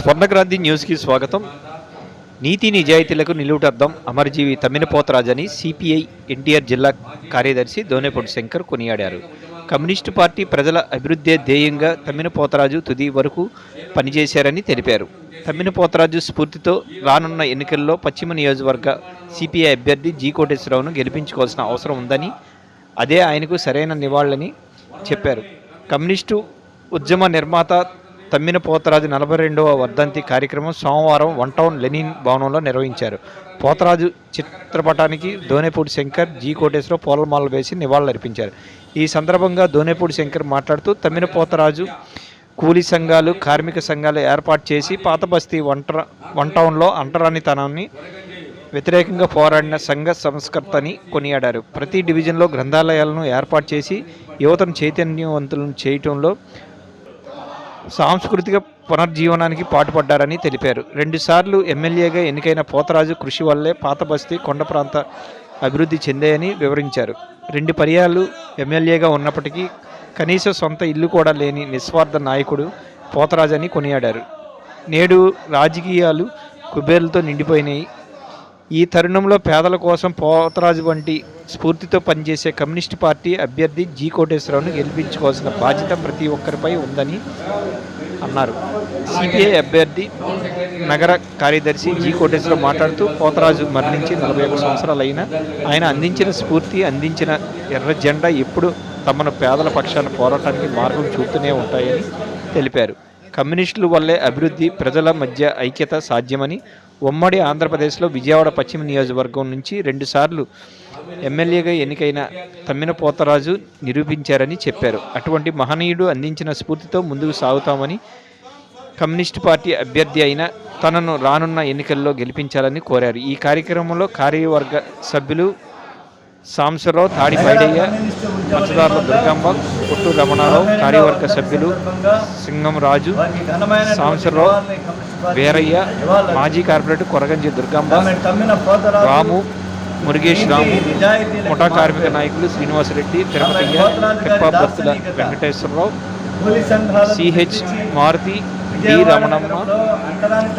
స్వర్ణక్రాంతి న్యూస్కి స్వాగతం. నీతి నిజాయితీలకు నిలువుటద్దం అమరజీవి తమ్మినపోతరాజని అని సిపిఐ ఎన్టీఆర్ జిల్లా కార్యదర్శి దోనేపూడి శంకర్ కొనియాడారు. కమ్యూనిస్టు పార్టీ ప్రజల అభివృద్ధే ధ్యేయంగా తమ్మినపోతరాజు తుది వరకు పనిచేశారని తెలిపారు. తమ్మినపోతరాజు స్ఫూర్తితో రానున్న ఎన్నికల్లో పశ్చిమ నియోజకవర్గ సిపిఐ అభ్యర్థి జీ కోటేశ్వరరావును గెలిపించుకోవాల్సిన అవసరం ఉందని అదే ఆయనకు సరైన నివాళులని చెప్పారు. కమ్యూనిస్టు ఉద్యమ నిర్మాత తమ్మిన పోతరాజు నలభై రెండవ వర్ధంతి కార్యక్రమం సోమవారం వన్ టౌన్ లెనిన్ భవనంలో నిర్వహించారు. పోతరాజు చిత్రపటానికి దోనేపూడి శంకర్ జీ కోటేశ్వరరావు పూలమాలలు వేసి నివాళులర్పించారు. ఈ సందర్భంగా దోనేపూడి శంకర్ మాట్లాడుతూ తమ్మిన పోతరాజు కూలీ సంఘాలు కార్మిక సంఘాలు ఏర్పాటు చేసి పాత బస్తీ వంట వన్ టౌన్లో అంటరానితనాన్ని వ్యతిరేకంగా పోరాడిన సంఘ సంస్కర్తని కొనియాడారు. ప్రతి డివిజన్లో గ్రంథాలయాలను ఏర్పాటు చేసి యువతను చైతన్యవంతులను చేయటంలో సాంస్కృతిక పునర్జీవనానికి పాటుపడ్డారని తెలిపారు. రెండుసార్లు ఎమ్మెల్యేగా ఎన్నికైన పోతరాజు కృషి వల్లే పాత బస్తీ కొండ ప్రాంత అభివృద్ధి చెందాయని వివరించారు. రెండు పర్యాలు ఎమ్మెల్యేగా ఉన్నప్పటికీ కనీస సొంత ఇల్లు కూడా లేని నిస్వార్థ నాయకుడు పోతరాజు అని కొనియాడారు. నేడు రాజకీయాలు కుబేరులతో నిండిపోయినాయి. ఈ తరుణంలో పేదల కోసం పోతరాజు వంటి స్ఫూర్తితో పనిచేసే కమ్యూనిస్ట్ పార్టీ అభ్యర్థి జీ కోటేశ్వరరావును గెలిపించుకోవాల్సిన బాధ్యత ప్రతి ఒక్కరిపై ఉందని అన్నారు. సిపిఐ అభ్యర్థి నగర కార్యదర్శి జీ కోటేశ్వరరావు మాట్లాడుతూ పోతరాజు మరణించి నలభై ఒక్క సంవత్సరాలైన ఆయన అందించిన స్ఫూర్తి అందించిన ఎర్ర జెండా ఎప్పుడు తమను పేదల పక్షాన పోరాటానికి మార్గం చూపుతూనే ఉంటాయని తెలిపారు. కమ్యూనిస్టుల వల్లే అభివృద్ధి ప్రజల మధ్య ఐక్యత సాధ్యమని ఉమ్మడి ఆంధ్రప్రదేశ్లో విజయవాడ పశ్చిమ నియోజకవర్గం నుంచి రెండుసార్లు ఎమ్మెల్యేగా ఎన్నికైన తమ్మిన పోతరాజు నిరూపించారని చెప్పారు. అటువంటి మహనీయుడు అందించిన స్ఫూర్తితో ముందుకు సాగుతామని కమ్యూనిస్టు పార్టీ అభ్యర్థి అయిన తనను రానున్న ఎన్నికల్లో గెలిపించాలని కోరారు. ఈ కార్యక్రమంలో కార్యవర్గ సభ్యులు సాంసరావు తాడి పైడయ్య మత్స్యదారుల దుర్గమ్మ పుట్టు రమణారావు కార్యవర్గ సభ్యులు సింగం రాజు సాంసరావు వీరయ్య మాజీ కార్పొరేటర్ కొరగంజి దుర్గమ్మ రాము మురుగేష్ రాము ముఠా కార్మిక నాయకులు Srinivasareddy Tirupathaiah Pippabathula Venkateswararao CH Maruthi D Ramanamma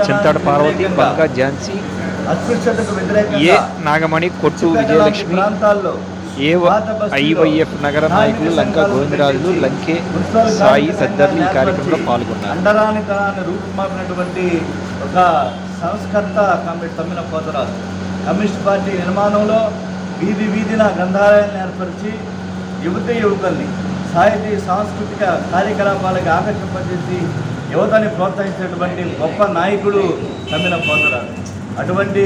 Chintadu Parvathi Banga Jhansi A Nagamani Kottu Vijayalakshmi A ఐవైఎఫ్ నగర నాయకులు లంకా గోవిందరాజులు లంకే సాయి తదితరులు ఈ కార్యక్రమంలో పాల్గొన్నారు. అండరానితనాన్ని రూపుమాపినటువంటి ఒక సంస్కర్త committee Tammina Potharaju. Communist party నిర్మాణంలో వీధి వీధిన గ్రంథాలయాన్ని ఏర్పరిచి యువతి యువకుల్ని సాహితీ సాంస్కృతిక కార్యకలాపాలకు ఆకర్షింపజేసి యువతని ప్రోత్సహించినటువంటి గొప్ప నాయకుడు తమ్మిన పోతరాజు. అటువంటి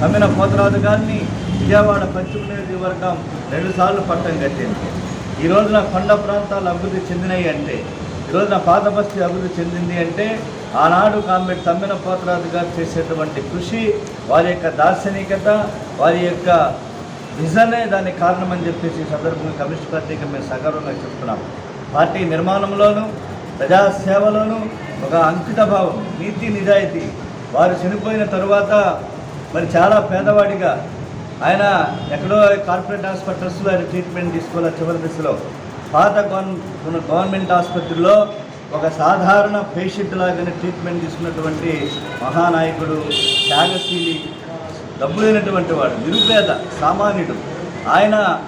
తమ్మిన పోతరాజు గారిని విజయవాడ పశ్చిమ నియోజకవర్గం రెండుసార్లు పట్టం కట్టింది. ఈ రోజున కొండ ప్రాంతాలు అభివృద్ధి చెందినాయి అంటే ఈ రోజున పాత బస్తీ అభివృద్ధి చెందింది అంటే ఆనాడు కామెట్ తమ్మిన పోతరాజు గారు చేసేటువంటి కృషి వారి యొక్క దార్శనికత వారి యొక్క విజనే దానికి కారణమని చెప్పేసి ఈ సందర్భంగా కమ్యూనిస్ట్ పార్టీకి మేము సగర్వంగా చెప్తున్నాం. పార్టీ నిర్మాణంలోనూ ప్రజాసేవలోనూ ఒక అంకిత భావం నీతి నిజాయితీ వారు చనిపోయిన తరువాత మరి చాలా పేదవాడిగా ఆయన ఎక్కడో కార్పొరేట్ హాస్పిటల్స్లో ఆయన ట్రీట్మెంట్ తీసుకోవాలి చివరి దశలో. పాత గవర్న గవర్నమెంట్ ఆసుపత్రిలో ఒక సాధారణ పేషెంట్ లాగానే ట్రీట్మెంట్ తీసుకున్నటువంటి మహానాయకుడు త్యాగశీలి డబ్బు లేనటువంటి వాడు నిరుపేద సామాన్యుడు. ఆయన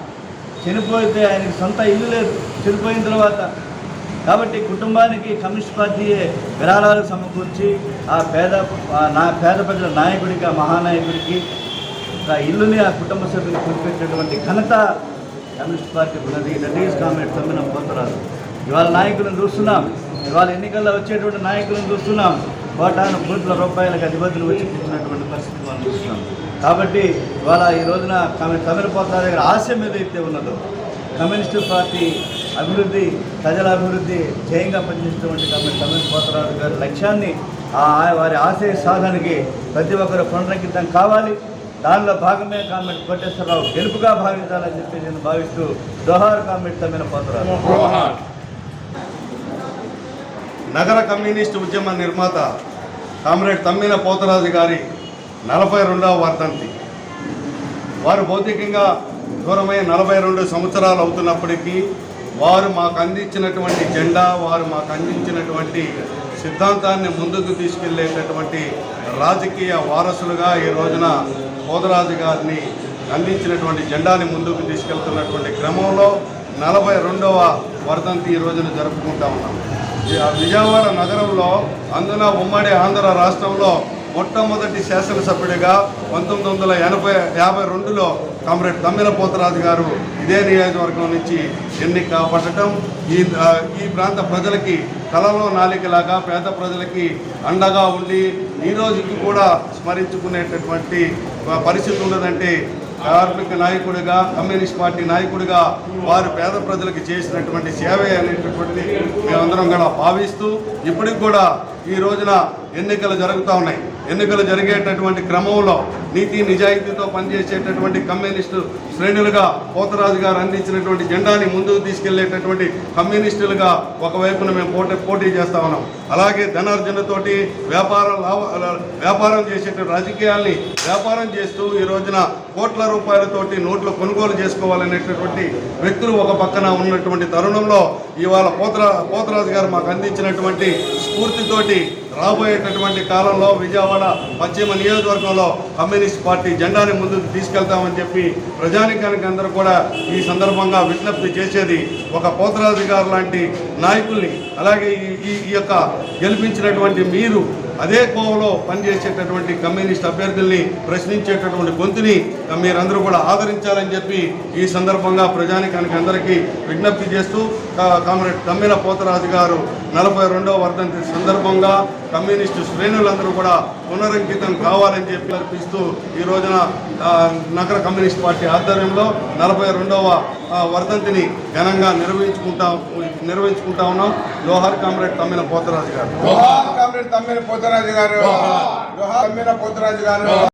చనిపోతే ఆయనకి సొంత ఇల్లు లేదు. చనిపోయిన తర్వాత కాబట్టి కుటుంబానికి కమ్యూనిస్ట్ పార్టీయే విరాళాలు సమకూర్చి ఆ పేద ఆ నా పేద ప్రజల నాయకుడికి ఆ మహానాయకుడికి ఒక ఇల్లుని ఆ కుటుంబ సభ్యులు కురిపించేటువంటి ఘనత కమ్యూనిస్ట్ పార్టీ ఉన్నది. That is comment Tammina Potharaju ఇవాళ నాయకులను చూస్తున్నాం. ఇవాళ ఎన్నికల్లో వచ్చేటువంటి నాయకులను చూస్తున్నాం. కోటాను కోట్ల రూపాయలకు అధిపతులు వచ్చి కూర్చున్నటువంటి పరిస్థితి మనం చూస్తున్నాం. కాబట్టి ఇవాళ ఈ రోజున కమ్యూని తమిళ పోతరాజు దగ్గర ఆశయం ఏదైతే ఉన్నదో కమ్యూనిస్టు పార్టీ అభివృద్ధి ప్రజల అభివృద్ధి ధ్యేయంగా పనిచేస్తున్నటువంటి కమ్యూనిస్ట్ తమిళ పోతరాజు గారి లక్ష్యాన్ని ఆ వారి ఆశయ సాధనకి ప్రతి ఒక్కరు పునరంకితం కావాలి. దానిలో భాగమే కామెంట్ కోటేశ్వరరావు గెలుపుగా భావించాలని చెప్పి నేను భావిస్తూ దోహార్ కామెంట్ తమ్మిన పోతరాజు. నగర కమ్యూనిస్ట్ ఉద్యమ నిర్మాత కామ్రేడ్ తమ్మిన పోతరాజు గారి నలభై రెండవ వర్ధంతి. వారు భౌతికంగా దూరమై నలభై రెండు సంవత్సరాలు అవుతున్నప్పటికీ వారు మాకు అందించినటువంటి జెండా వారు మాకు అందించినటువంటి సిద్ధాంతాన్ని ముందుకు తీసుకెళ్ళేటటువంటి రాజకీయ వారసులుగా ఈ రోజున కోదరాజు గారిని అందించినటువంటి జెండాని ముందుకు తీసుకెళ్తున్నటువంటి క్రమంలో నలభై రెండవ వర్ధంతి ఈ రోజున జరుపుకుంటా ఉన్నాం. విజయవాడ నగరంలో అందున ఉమ్మడి ఆంధ్ర రాష్ట్రంలో మొట్టమొదటి శాసనసభ్యుడిగా పంతొమ్మిది వందల ఎనభై యాభై రెండులో కామ్రేడ్ తమ్మిన పోతరాజు గారు ఇదే నియోజకవర్గం నుంచి ఎన్నిక పడటం ఈ ఈ ప్రాంత ప్రజలకి కలలో నాలికలాగా పేద ప్రజలకి అండగా ఉండి ఈ రోజుకి కూడా స్మరించుకునేటటువంటి పరిస్థితి ఉన్నదంటే కార్మిక నాయకుడిగా కమ్యూనిస్ట్ పార్టీ నాయకుడిగా వారు పేద ప్రజలకు చేసినటువంటి సేవే అనేటటువంటి మేమందరం కూడా భావిస్తూ ఇప్పటికి కూడా ఈ రోజున ఎన్నికలు జరుగుతూ ఉన్నాయి. ఎన్నికలు జరిగేటటువంటి క్రమంలో నీతి నిజాయితీతో పనిచేసేటటువంటి కమ్యూనిస్టు శ్రేణులుగా పోతరాజు గారు అందించినటువంటి జెండాని ముందుకు తీసుకెళ్ళేటటువంటి కమ్యూనిస్టులుగా ఒకవైపున మేము పోటీ పోటీ చేస్తా ఉన్నాం. అలాగే ధనార్జనతోటి వ్యాపారం లాభ వ్యాపారం చేసేటువంటి రాజకీయాల్ని వ్యాపారం చేస్తూ ఈ రోజున కోట్ల రూపాయలతోటి నోట్లు కొనుగోలు చేసుకోవాలనేటటువంటి వ్యక్తులు ఒక పక్కన ఉన్నటువంటి తరుణంలో ఇవాళ పోతరా పోతరాజు గారు మాకు అందించినటువంటి స్ఫూర్తితోటి రాబోయేటటువంటి కాలంలో విజయవాడ పశ్చిమ నియోజకవర్గంలో కమ్యూనిస్ట్ పార్టీ జెండాని ముందుకు తీసుకెళ్తామని చెప్పి ప్రజానికానికి అందరూ కూడా ఈ సందర్భంగా విజ్ఞప్తి చేసేది ఒక పోతరాధికారు లాంటి నాయకుల్ని అలాగే ఈ ఈ యొక్క గెలిపించినటువంటి మీరు అదే కోవలో పనిచేసేటటువంటి కమ్యూనిస్ట్ అభ్యర్థుల్ని ప్రశ్నించేటటువంటి గొంతుని మీరందరూ కూడా ఆదరించాలని చెప్పి ఈ సందర్భంగా ప్రజానికానికి అందరికీ విజ్ఞప్తి చేస్తూ కా- కామ్రేడ్ తమ్మిన పోతరాజు గారు నలభై రెండవ వర్ధంతి సందర్భంగా కమ్యూనిస్టు శ్రేణులందరూ కూడా పునరంకితం కావాలని చెప్పి అర్పిస్తూ ఈ రోజున నగర కమ్యూనిస్ట్ పార్టీ ఆధ్వర్యంలో నలభై రెండవ వర్ధంతిని ఘనంగా నిర్వహించుకుంటాం నిర్వహించుకుంటా ఉన్నాం. జోహార్ కామ్రేడ్ తమ్మిన పోతరాజు గారు. జోహార్ కామ్రేడ్ తమ్మిన పోతరాజు గారు. జోహార్. తమ్మిన పోతరాజు గారు.